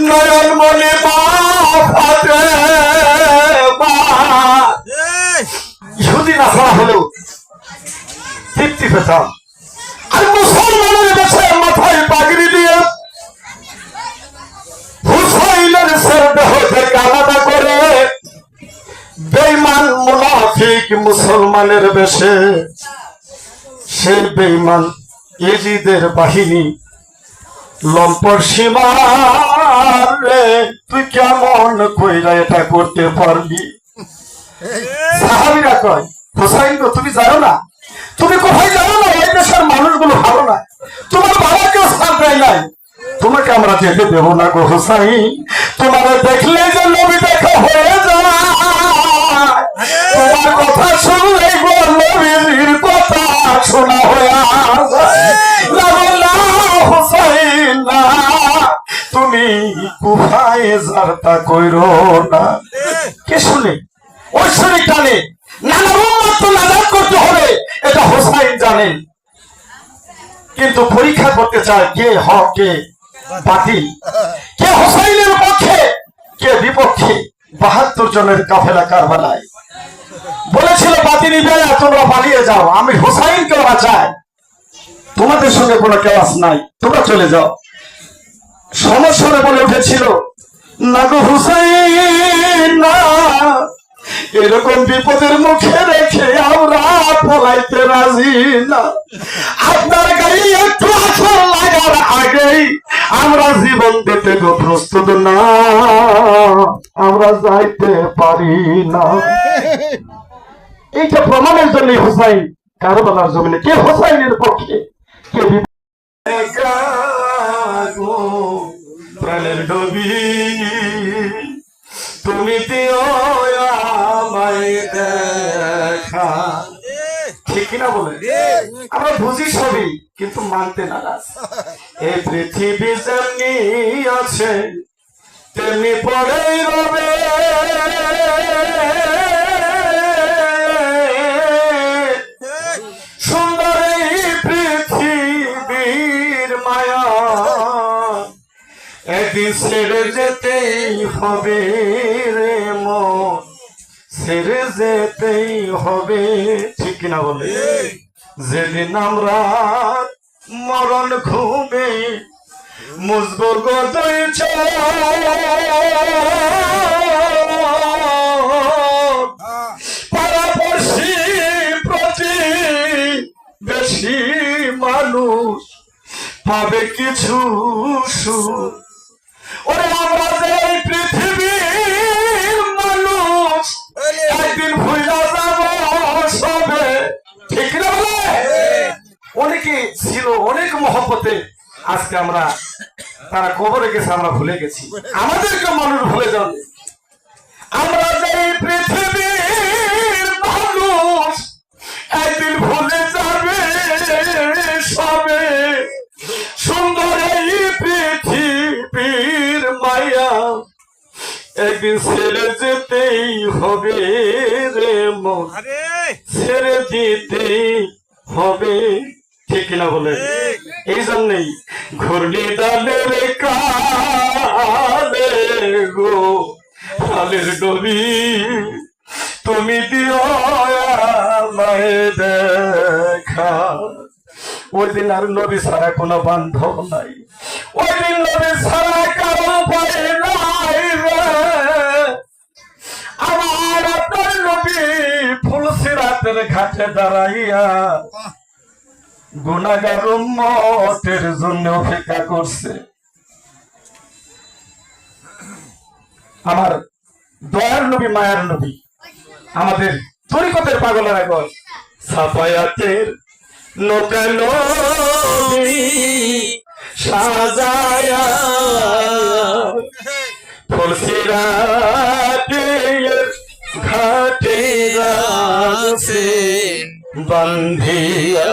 নয়ন মনে ফাটে মা ইহুদি না ছাড়া হলেও তৃপ্তি পেতাম। আর মুসলমানের দেশে মাথায় পাগড়ি দিয়ে হুসাইনের সের দেহ থেকে আলাদা করে বেইমান মুনাফিক মুসলমানের বেশে সে বেইমান ইজিদের বাহিনী। লম্পর সীমার রে, তুই কেমন কইরা এটা করতে পারবি? সাহাবিরা কয়, হোসাইন তুমি জানো না? তুমি কোথায় জানো না? এই দেশের মানুষগুলো ভালো না। তোমার বাবাকেও সাথ দেয় নাই। তোমাকে আমরা যেতে দেব না গো হোসাইন। তোমার দেখলে যে নবী কিন্তু পরীক্ষা করতে চায় কে হক কে? বাতিল। কে হোসাইনের পক্ষে, কে বিপক্ষে? বাহাত্তর জনের কাফেলা কারবালায়। বলেছিল বাতিনি বেলা তোমরা পালিয়ে যাও। আমি হোসাইনকে ওরা চাই তোমাদের সঙ্গে কোনো কেলাস নাই। তোমরা চলে যাও। সমস্যা বলে উঠেছিল। না গো হুসাইন এরকম বিপদের মুখে রেখে আমরা পলাইতে রাজি না। আপনার গাড়ি একটু আসর লাগার আগেই আমরা জীবন দিতে গো প্রস্তুত না। আমরা যাইতে পারি না। এইটা প্রমাণের জন্য হুসাইন কারবালার জমিনে, কে হুসাইনের পক্ষে, কে প্রাণের তুমি দিও দেখা। ঠিক না বলে? আমরা বুঝি সবই, কিন্তু মানতে নারাজ। এই পৃথিবী যেমনি আছে, তেমনি পড়েই রবে একদিন ছেড়ে যেতেই হবে রে মন। ছেড়ে যেতেই হবে, ঠিক কিনা বলে? যেদিন আমরা মরণ ঘুমে মুজব গদই পাড়াপড়শি প্রতি বেশি মানুষ পাবে কিছু সুখ। ওরে আমরা যে এই পৃথিবীর মানুষ একদিন ভুলা যাব সবে। ঠিক না বলে? অনেকে ছিল অনেক মহব্বতে। আজকে আমরা তারা কবরে গেছে আমরা ভুলে গেছি। আমাদেরকে মানুষ ভুলে যাবে। আমরা যে পৃথিবীর মানুষ একদিন ভুলে যাবে সবে। সুন্দর এই পৃথিবীর মায়া একদিন ছেড়ে যেতেই হবে রে মন। ছেড়ে হবে। ঠিক না বলে এই জন্যই ঘূর্ণি দালের কালে গো কালের ডবি তুমি দিও দেখা। ওই দিন আর নবী ছাড়া কোনো বান্ধব নাই। ওই দিন নবী ছাড়া কারও ভয় নাই। ফুলসিরাতের ঘাটে দাঁড়াইয়া গুনাগার মতের জন্য অপেক্ষা করছে। আমার দয়ার নবী, মায়ার নবী, আমাদের তরিকতের পাগলেরা গল সাফায়াতের নোকানো সাজায়া ফুলসিরাতের বান্ধিয়া